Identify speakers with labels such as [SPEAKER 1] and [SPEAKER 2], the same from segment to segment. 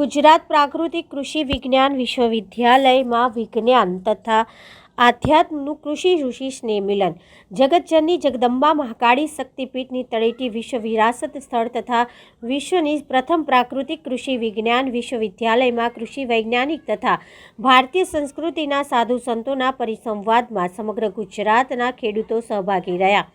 [SPEAKER 1] ગુજરાત પ્રાકૃતિક કૃષિ વિજ્ઞાન વિશ્વવિદ્યાલયમાં વિજ્ઞાન તથા આધ્યાત્મનું કૃષિ ઋષિ સ્નેહ મિલન જગતજનની જગદંબા મહાકાળી શક્તિપીઠની તળેટી વિશ્વ વિરાસત સ્થળ તથા વિશ્વની પ્રથમ પ્રાકૃતિક કૃષિ વિજ્ઞાન વિશ્વવિદ્યાલયમાં કૃષિ વૈજ્ઞાનિક તથા ભારતીય સંસ્કૃતિના સાધુ સંતોના પરિસંવાદમાં સમગ્ર ગુજરાતના ખેડૂતો સહભાગી રહ્યા.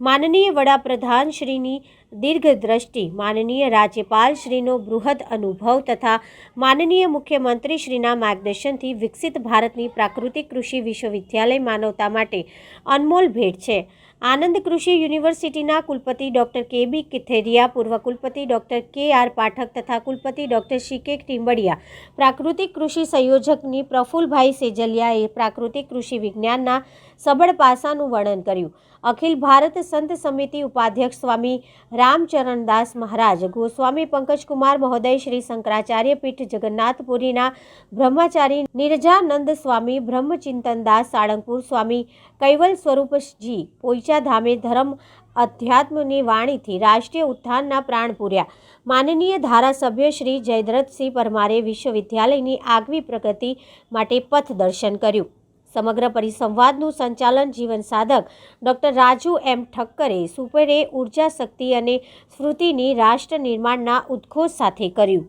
[SPEAKER 1] માનનીય વડાપ્રધાન શ્રીની દીર્ઘદ્રષ્ટિ માનનીય રાજ્યપાલ શ્રીનો બૃહદ અનુભવ તથા માનનીય મુખ્યમંત્રી શ્રીના માર્ગદર્શનથી વિકસિત ભારતની પ્રાકૃતિક કૃષિ વિશ્વવિદ્યાલય માનવતા માટે અનમોલ ભેટ છે. આનંદ કૃષિ યુનિવર્સિટીના કુલપતિ ડૉક્ટર કે બી કિથેરિયા, પૂર્વ કુલપતિ ડૉક્ટર કે આર પાઠક તથા કુલપતિ ડૉક્ટર સી કે ટીમ્બડિયા પ્રાકૃતિક કૃષિ સંયોજકની પ્રફુલભાઈ સેજલિયાએ પ્રાકૃતિક કૃષિ વિજ્ઞાનના સબળ પાસાનું વર્ણન કર્યું. અખિલ ભારત સંત સમિતિ ઉપાધ્યક્ષ સ્વામી રામચરણદાસ મહારાજ, ગોસ્વામી પંકજકુમાર મહોદય, શ્રી શંકરાચાર્ય પીઠ જગન્નાથપુરીના બ્રહ્મચારી નિરજાનંદ સ્વામી, બ્રહ્મચિંતનદાસ સાળંગપુર સ્વામી, કૈવલ સ્વરૂપજી પોઈચા ધામે ધર્મ અધ્યાત્મની વાણીથી રાષ્ટ્રીય ઉત્થાનના પ્રાણ પૂર્યા. માનનીય ધારાસભ્ય શ્રી જયદ્રથસિંહ પરમારે વિશ્વવિદ્યાલયની આગવી પ્રગતિ માટે પથ દર્શન કર્યું. સમગ્ર પરિસંવાદનું સંચાલન જીવન સાધક ડૉક્ટર રાજુ એમ ઠક્કરે સુપરે ઉર્જા શક્તિ અને સ્મૃતિની રાષ્ટ્ર નિર્માણના ઉદ્ઘોષ સાથે કર્યું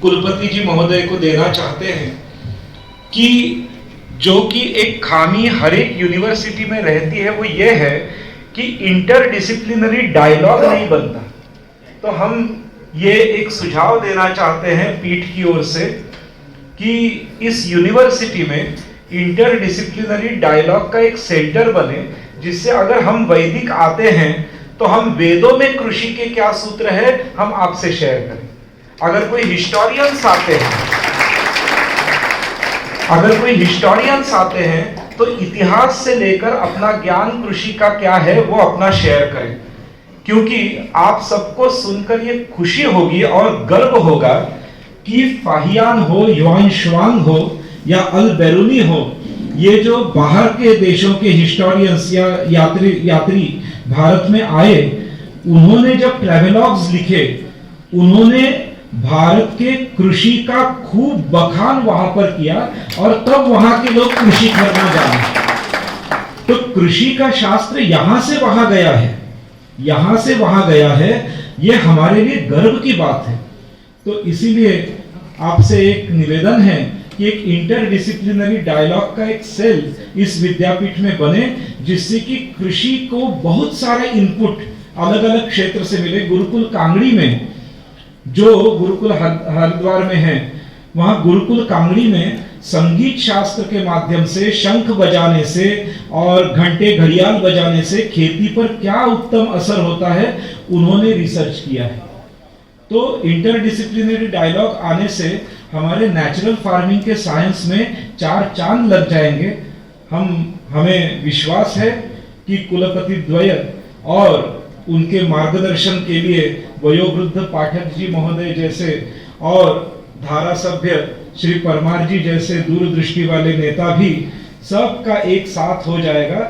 [SPEAKER 2] कुलपति जी महोदय को देना चाहते हैं कि जो कि एक खामी हर एक यूनिवर्सिटी में रहती है वो ये है कि इंटरडिसिप्लिनरी डायलॉग नहीं बनता तो हम ये एक सुझाव देना चाहते हैं पीठ की ओर से कि इस यूनिवर्सिटी में इंटरडिसिप्लिनरी डायलॉग का एक सेंटर बने, जिससे अगर हम वैदिक आते हैं तो हम वेदों में कृषि के क्या सूत्र है, हम आपसे शेयर करें। अगर कोई हिस्टोरियंस आते हैं, अगर कोई हिस्टोरियंस आते हैं तो इतिहास से लेकर अपना ज्ञान कृषि का क्या है, वो अपना शेयर करें। क्योंकि आप सबको सुनकर ये खुशी होगी और गर्व होगा कि फाहियान हो युवान श्वांग हो या अल बैरूनी हो, ये जो बाहर के देशों के हिस्टोरियंस या यात्री यात्री भारत में आए, उन्होंने जब ट्रेवलॉग्स लिखे, उन्होंने भारत के कृषि का खूब बखान वहाँ पर किया और तब वहाँ के लोग कृषि करना जाने। तो कृषि का शास्त्र यहाँ से वहाँ गया है। यहाँ से वहाँ गया है, ये हमारे लिए गर्व की बात है। तो इसीलिए आपसे एक निवेदन है कि एक इंटरडिसिप्लिनरी डायलॉग का एक सेल इस विद्यापीठ में बने, जिससे कि कृषि को बहुत सारा इनपुट अलग अलग क्षेत्र से मिले। गुरुकुल कांगड़ी में, जो गुरुकुल हरिद्वार में है, वहाँ गुरुकुल कांगड़ी में संगीत शास्त्र के माध्यम से, शंख बजाने से और घंटे घड़ियाल बजाने से खेती पर क्या उत्तम असर होता है, उन्होंने रिसर्च किया है। तो इंटरडिसिप्लिनरी डायलॉग आने से हमारे नेचुरल फार्मिंग के साइंस में चार चांद लग जाएंगे हम हमें विश्वास है कि कुलपति द्वय और उनके मार्गदर्शन के लिए वयोवृद्ध पाठक जी महोदय जैसे और धारा सभ्य श्री परमार जी जैसे दूरदृष्टि वाले नेता भी सबका एक साथ हो जाएगा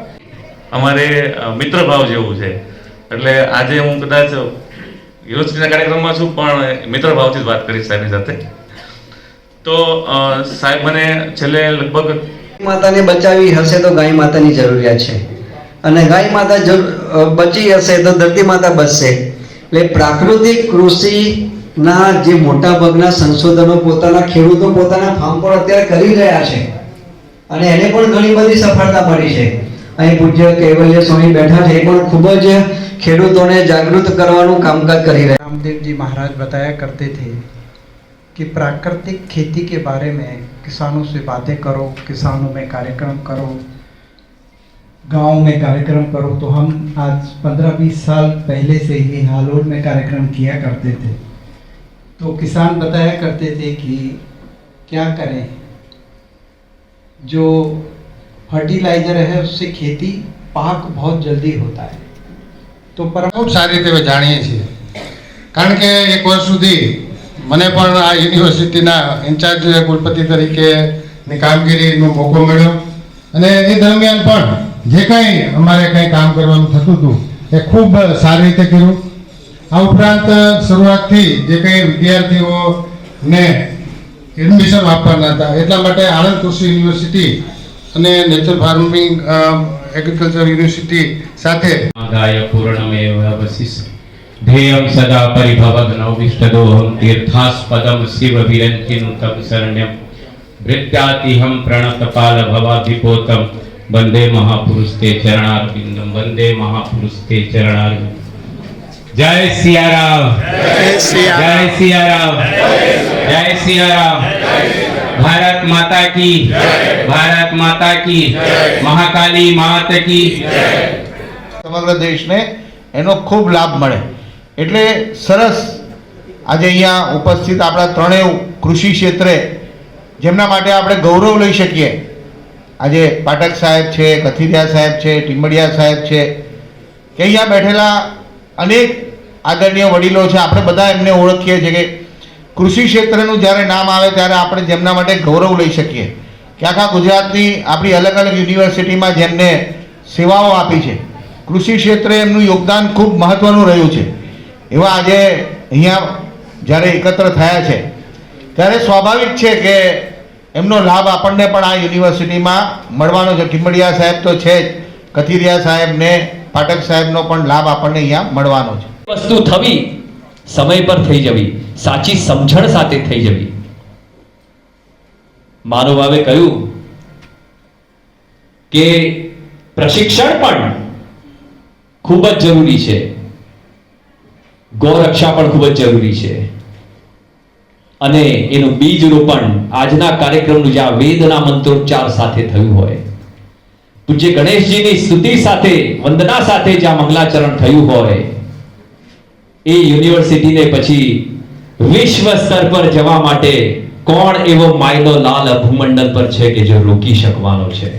[SPEAKER 3] અમારે અ, મિત્રભાવ જેવું છે એટલે આજે હું કદાચ યુનિવર્સિટીના કાર્યક્રમમાં છું, પણ મિત્ર ભાવથી જ વાત કરીશ સાહેબની સાથે. તો સાહેબ મને છેલ્લે લગભગ
[SPEAKER 4] માતાને બચાવી હશે તો ગાય માતાની જરૂરિયાત છે. અને ગાય માતા બચી હશે તો ધરતી માતા બચશે. એટલે પ્રાકૃતિક કૃષિના જે મોટા ભાગના સંશોધનો પોતાના ખેડૂતો પોતાના ફાર્મ પર અત્યારે કરી રહ્યા છે. અને એને પણ ઘણી બધી સફળતા મળી છે. અહીં પૂજ્ય કેવલ્ય સ્વામી બેઠા છે. એ પણ ખૂબ જ ખેડૂતોને જાગૃત કરવાનું કામકાજ કરી રહ્યા
[SPEAKER 5] रामदेव जी महाराज बताया करते थे कि प्राकृतिक खेती के बारे में किसानों से बातें करो किसानों में कार्यक्रम करो गांव में कार्यक्रम करो तो हम आज पंद्रह बीस साल पहले से ही हालोड़ में कार्यक्रम किया करते थे तो किसान बताया करते थे कि क्या करें जो फर्टिलाइजर है उससे खेती पाक बहुत जल्दी होता है તો
[SPEAKER 6] ખૂબ સારી રીતે જાણીએ છીએ. કારણ કે એક વર્ષ સુધી મને પણ આ યુનિવર્સિટીના ઇન્ચાર્જ કુલપતિ તરીકેની કામગીરીનો મોકો મળ્યો. અને એ દરમિયાન પણ જે કંઈ અમારે કંઈ કામ કરવાનું થતું હતું, એ ખૂબ સારી રીતે કર્યું. આ ઉપરાંત શરૂઆતથી જે કંઈ વિદ્યાર્થીઓને એડમિશન આપવાના હતા, એટલા માટે આણંદ કૃષિ યુનિવર્સિટી અને નેચર ફાર્મિંગ એગ્રીકલ્ચર યુનિવર્સિટી સાથે
[SPEAKER 7] આદાય પૂર્ણમેવ અવશિષ ધ્યેયમ સદા પરિભવદ નવવિષ્ટદોહમ તીર્થાસ્પદમ શિવ વિરંચિનું તમ શરણ્યમ વૃત્યાતિહમ પ્રણતપાલ ભવાધિપોતમ વંદે મહાપુરુષ તે ચરણારવિંદમ વંદે મહાપુરુષ તે ચરણારવિંદમ જય સિયારામ જય સિયારામ જય સિયારામ જય સિયારામ ભારત માતા કી ભારત માતા કી મહાકાલી માત કી
[SPEAKER 8] સમગ્ર દેશને એનો ખૂબ લાભ મળે. એટલે સરસ આજે અહીંયા ઉપસ્થિત આપણા ત્રણેય કૃષિ ક્ષેત્રે જેમના માટે આપણે ગૌરવ લઈ શકીએ. આજે પાટક સાહેબ છે કથિરિયા સાહેબ છે ટીમડિયા સાહેબ છે કે અહીંયા બેઠેલા અનેક આદરણીય વડીલો છે. આપણે બધા એમને ઓળખીએ છીએ કે કૃષિ ક્ષેત્રનું જ્યારે નામ આવે ત્યારે આપણે જેમના માટે ગૌરવ લઈ શકીએ. કે આખા ગુજરાતની આપણી અલગ અલગ યુનિવર્સિટીમાં જેમને સેવાઓ આપી છે, કૃષિ ક્ષેત્રે એમનું યોગદાન ખૂબ મહત્ત્વનું રહ્યું છે. એવા આજે અહીંયા જ્યારે એકત્ર થયા છે, ત્યારે સ્વાભાવિક છે કે એમનો લાભ આપણને પણ આ યુનિવર્સિટીમાં મળવાનો છે. ટીમડિયા સાહેબ તો છે જ, કથિરિયા સાહેબને પાઠક સાહેબનો પણ લાભ આપણને અહીંયા મળવાનો છે.
[SPEAKER 9] વસ્તુ થવી સમય પર થઈ જવી, સાચી સમજણ સાથે થઈ જવી. માનવભાવે કહ્યું કે પ્રશિક્ષણ પણ ખૂબ જ જરૂરી છે. ગૌરક્ષા પણ ખૂબ જ જરૂરી છે. અને એનું બીજ રોપણ આજના કાર્યક્રમનું જે આ વેદના મંત્રોચ્ચાર સાથે થયું હોય. પૂજ્ય ગણેશજીની સ્તુતિ સાથે, વંદના સાથે જ્યાં મંગલાચરણ થયું હોય એ યુનિવર્સિટીને પછી વિશ્વ સ્તર પર જવા માટે કોણ એવો માયલો લાલ ભૂમંડળ પર છે કે જે રોકી શકવાનો છે?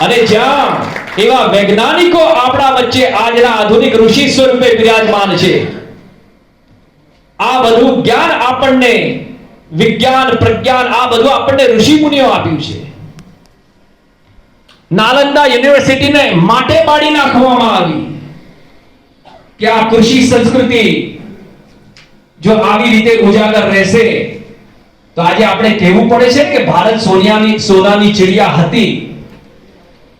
[SPEAKER 9] અને જ્યાં એવા વૈજ્ઞાનિકો આપણા વચ્ચે આજના આધુનિક ઋષિ સ્વરૂપે બિરાજમાન છે, આ બધું જ્ઞાન આપણને વિજ્ઞાન, પ્રજ્ઞાન, આ બધું આપણને ઋષિ મુનિઓ આપ્યું છે. નાલંદા યુનિવર્સિટીને માટે પાડી નાખવામાં આવી. કે આ કૃષિ સંસ્કૃતિ જો આવી રીતે ઉજાગર રહેશે તો આજે આપણે કહેવું પડે છે કે ભારત સોનિયાની સોનાની ચિડિયા હતી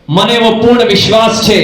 [SPEAKER 9] મને એવો પૂર્ણ વિશ્વાસ છે